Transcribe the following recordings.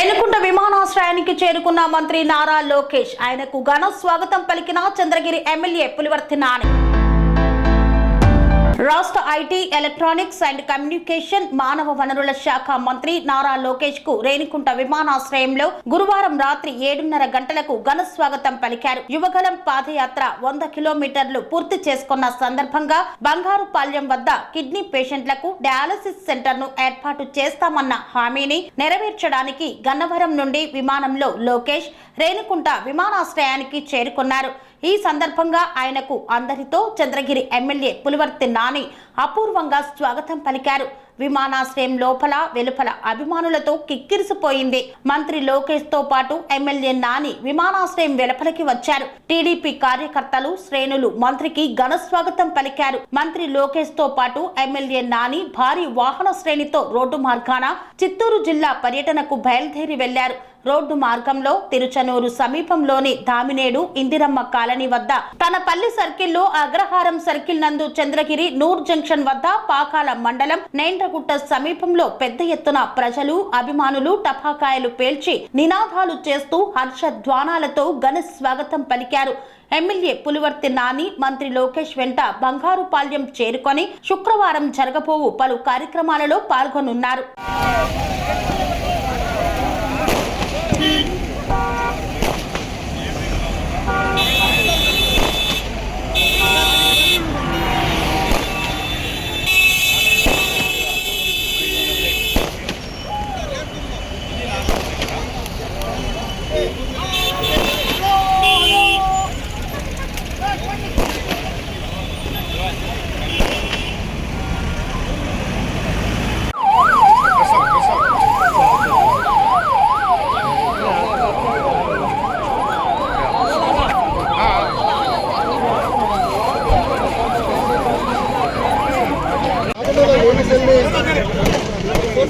రేణుకుంట విమానాశ్రయానికి చేరుకున్న మంత్రి నారా లోకేష్. ఆయనకు ఘన స్వాగతం పలికిన చంద్రగిరి ఎమ్మెల్యే పులివర్తి నాని. రాష్ట్ర ఐటీ ఎలక్ట్రానిక్స్ అండ్ కమ్యూనికేషన్ మానవ వనరుల శాఖ మంత్రి నారా లోకేష్కు రేణికుంట విమానాశ్రయంలో గురువారం రాత్రి ఏడున్నర గంటలకు ఘన స్వాగతం పలికారు. యువగలం పాదయాత్ర వంద కిలోమీటర్లు పూర్తి చేసుకున్న సందర్భంగా బంగారుపాల్యం వద్ద కిడ్నీ పేషెంట్లకు డయాలసిస్ సెంటర్ను ఏర్పాటు చేస్తామన్న హామీని నెరవేర్చడానికి గన్నవరం నుండి విమానంలో లోకేష్ రేణికుంట విమానాశ్రయానికి చేరుకున్నారు. ఈ సందర్భంగా ఆయనకు అందరితో చంద్రగిరి ఎమ్మెల్యే పులివర్తి నాని అపూర్వంగా స్వాగతం పలికారు. విమానాశ్రయం లోపల వెలుపల అభిమానులతో కిక్కిరిసిపోయింది. మంత్రి లోకేష్తో పాటు ఎమ్మెల్యే నాని విమానాశ్రయం వెలుపలికి వచ్చారు. టీడీపీ కార్యకర్తలు శ్రేణులు మంత్రికి ఘన స్వాగతం పలికారు. మంత్రి లోకేష్తో పాటు ఎమ్మెల్యే నాని భారీ వాహన శ్రేణితో రోడ్డు మార్గాన చిత్తూరు జిల్లా పర్యటనకు బయలుదేరి వెళ్ళారు. రోడ్డు మార్గంలో తిరుచనూరు సమీపంలోని దామినేడు ఇందిరమ్మ కాలనీ వద్ద తన పల్లి సర్కిల్లో అగ్రహారం సర్కిల్ నందు చంద్రగిరి నూర్ జంక్షన్ వద్ద పాకాల మండలం నేండ్రగుట్ట సమీపంలో పెద్ద ఎత్తున ప్రజలు అభిమానులు టపాకాయలు పేల్చి నినాదాలు చేస్తూ హర్షధ్వానాలతో ఘన స్వాగతం పలికారు. ఎమ్మెల్యే పులివర్తి నాని మంత్రి లోకేష్ వెంట బంగారుపాల్యం చేరుకొని శుక్రవారం జరగబోవు పలు కార్యక్రమాలలో పాల్గొనున్నారు.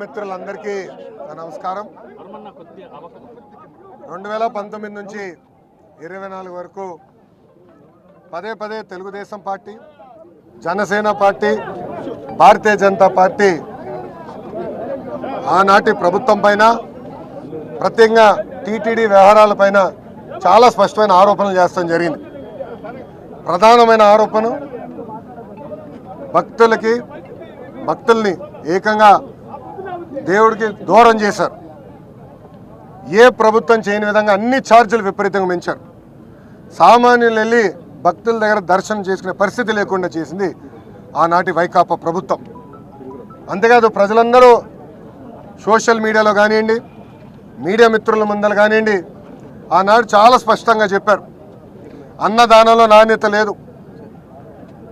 మిత్రులందరికీ నమస్కారం. రెండు వేల పంతొమ్మిది నుంచి ఇరవై నాలుగు వరకు పదే పదే Telugu Desam party Janasena party Bharatiya Janata party ఆనాటి ప్రభుత్వం పైన ప్రత్యేకంగా టీటీడీ వ్యవహారాలపైన చాలా స్పష్టమైన ఆరోపణలు చేస్తాం జరిగింది. ప్రధానమైన ఆరోపణ భక్తులకి భక్తుల్ని ఏకంగా దేవుడికి దూరం చేశారు. ఏ ప్రభుత్వం చేయని విధంగా అన్ని ఛార్జీలు విపరీతంగా పెంచారు సామాన్యులు వెళ్ళి భక్తుల దగ్గర దర్శనం చేసుకునే పరిస్థితి లేకుండా చేసింది ఆనాటి వైకాపా ప్రభుత్వం. అంతేకాదు ప్రజలందరూ సోషల్ మీడియాలో కానివ్వండి మీడియా మిత్రుల ముందర కానివ్వండి ఆనాడు చాలా స్పష్టంగా చెప్పారు. అన్నదానంలో నాణ్యత లేదు.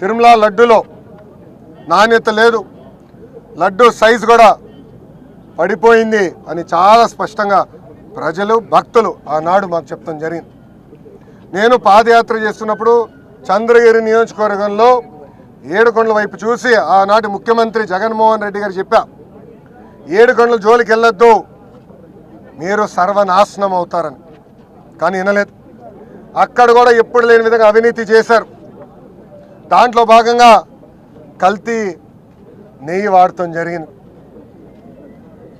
తిరుమల లడ్డులో నాణ్యత లేదు. లడ్డు సైజు కూడా పడిపోయింది అని చాలా స్పష్టంగా ప్రజలు భక్తులు ఆనాడు మాకు చెప్తాం జరిగింది. నేను పాదయాత్ర చేస్తున్నప్పుడు చంద్రగిరి నియోజకవర్గంలో ఏడుకొండల వైపు చూసి ఆనాటి ముఖ్యమంత్రి జగన్మోహన్ రెడ్డి గారు చెప్పా ఏడుకొండల జోలికి వెళ్ళొద్దు మీరు సర్వనాశనం అవుతారని. కానీ వినలేదు. అక్కడ కూడా ఎప్పుడు లేని విధంగా అవినీతి చేశారు. దాంట్లో భాగంగా కల్తీ నెయ్యి వాడటం జరిగింది.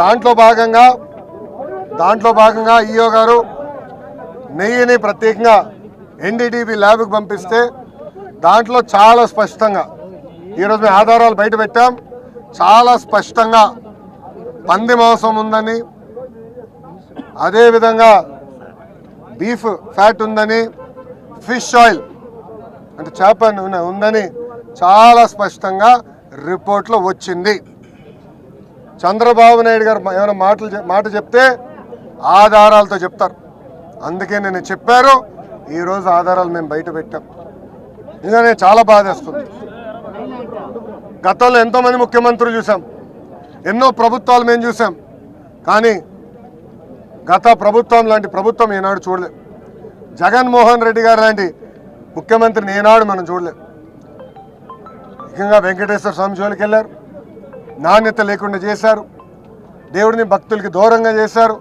దాంట్లో భాగంగా దాంట్లో భాగంగా ఈయో గారు నెయ్యిని ప్రత్యేకంగా ఎన్డీటీవీ ల్యాబ్కి పంపిస్తే దాంట్లో చాలా స్పష్టంగా ఈరోజు మేము ఆధారాలు బయట పెట్టాం చాలా స్పష్టంగా పంది మాంసం ఉందని అదేవిధంగా బీఫ్ ఫ్యాట్ ఉందని ఫిష్ ఆయిల్ అంటే చేప ఉందని చాలా స్పష్టంగా రిపోర్ట్లో వచ్చింది. చంద్రబాబు నాయుడు గారు ఏమైనా మాటలు మాట చెప్తే ఆధారాలతో చెప్తారు. అందుకే నేను చెప్పారు ఈరోజు ఆధారాలు మేము బయట పెట్టాం. ఇంకా నేను చాలా బాధేస్తుంది. గతంలో ఎంతోమంది ముఖ్యమంత్రులు చూసాం. ఎన్నో ప్రభుత్వాలు మేము చూసాం. కానీ గత ప్రభుత్వం లాంటి ప్రభుత్వం ఈనాడు చూడలేదు జగన్మోహన్ రెడ్డి గారు లాంటి ముఖ్యమంత్రిని ఈనాడు మనం చూడలేదు ముఖ్యంగా వెంకటేశ్వర స్వామి జోలికి వెళ్ళారు నాణ్యత లేకుండా చేశారు. దేవుడిని భక్తులకి దూరంగా చేశారు.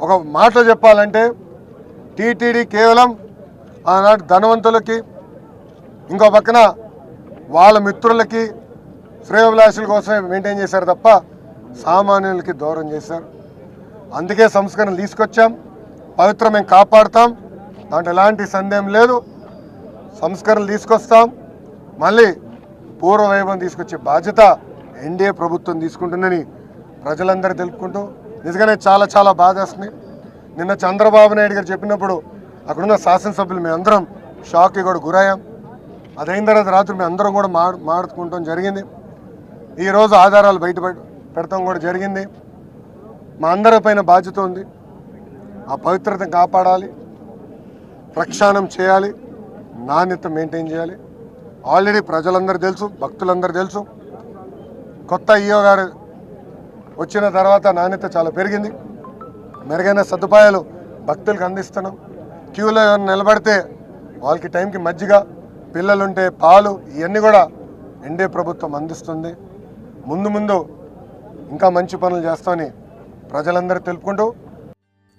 ఒక మాటలో చెప్పాలంటే టీటీడీ కేవలం ఆనాటి ధనవంతులకి ఇంకో పక్కన వాళ్ళ మిత్రులకి శ్రేయోభిలాషుల కోసమే మెయింటైన్ చేశారు తప్ప సామాన్యులకి దూరం చేశారు. అందుకే సంస్కరణ తీసుకొచ్చాం. పవిత్రం మేము కాపాడుతాం. దాంట్లో ఎలాంటి సందేహం లేదు. సంస్కరణలు తీసుకొస్తాం. మళ్ళీ పూర్వవైభవం తీసుకొచ్చే బాధ్యత ఎన్డీఏ ప్రభుత్వం తీసుకుంటుందని ప్రజలందరూ తెలుపుకుంటూ నిజంగానే చాలా చాలా బాధేస్తుంది నిన్న చంద్రబాబు నాయుడు గారు చెప్పినప్పుడు అక్కడున్న శాసనసభ్యులు మేము అందరం షాక్కి కూడా గురయ్యాం. అదైన తర్వాత రాత్రి మేము అందరం కూడా మా మాడుకుంటాం జరిగింది. ఈరోజు ఆధారాలు బయట పెడతాం కూడా జరిగింది. మా అందరి పైన బాధ్యత ఉంది. ఆ పవిత్రతను కాపాడాలి. ప్రక్షాళన చేయాలి. నాణ్యత మెయింటైన్ చేయాలి. ఆల్రెడీ ప్రజలందరూ తెలుసు భక్తులందరూ తెలుసు. కొత్త ఈయో గారు వచ్చిన తర్వాత నాణ్యత చాలా పెరిగింది. మెరుగైన సదుపాయాలు భక్తులకు అందిస్తున్నాం. క్యూలో నిలబడితే వాళ్ళకి టైంకి మజ్జిగ పిల్లలుంటే పాలు ఇవన్నీ కూడా ఎన్డీఏ ప్రభుత్వం అందిస్తుంది. ముందు ముందు ఇంకా మంచి పనులు చేస్తామని ప్రజలందరూ తెలుపుకుంటూ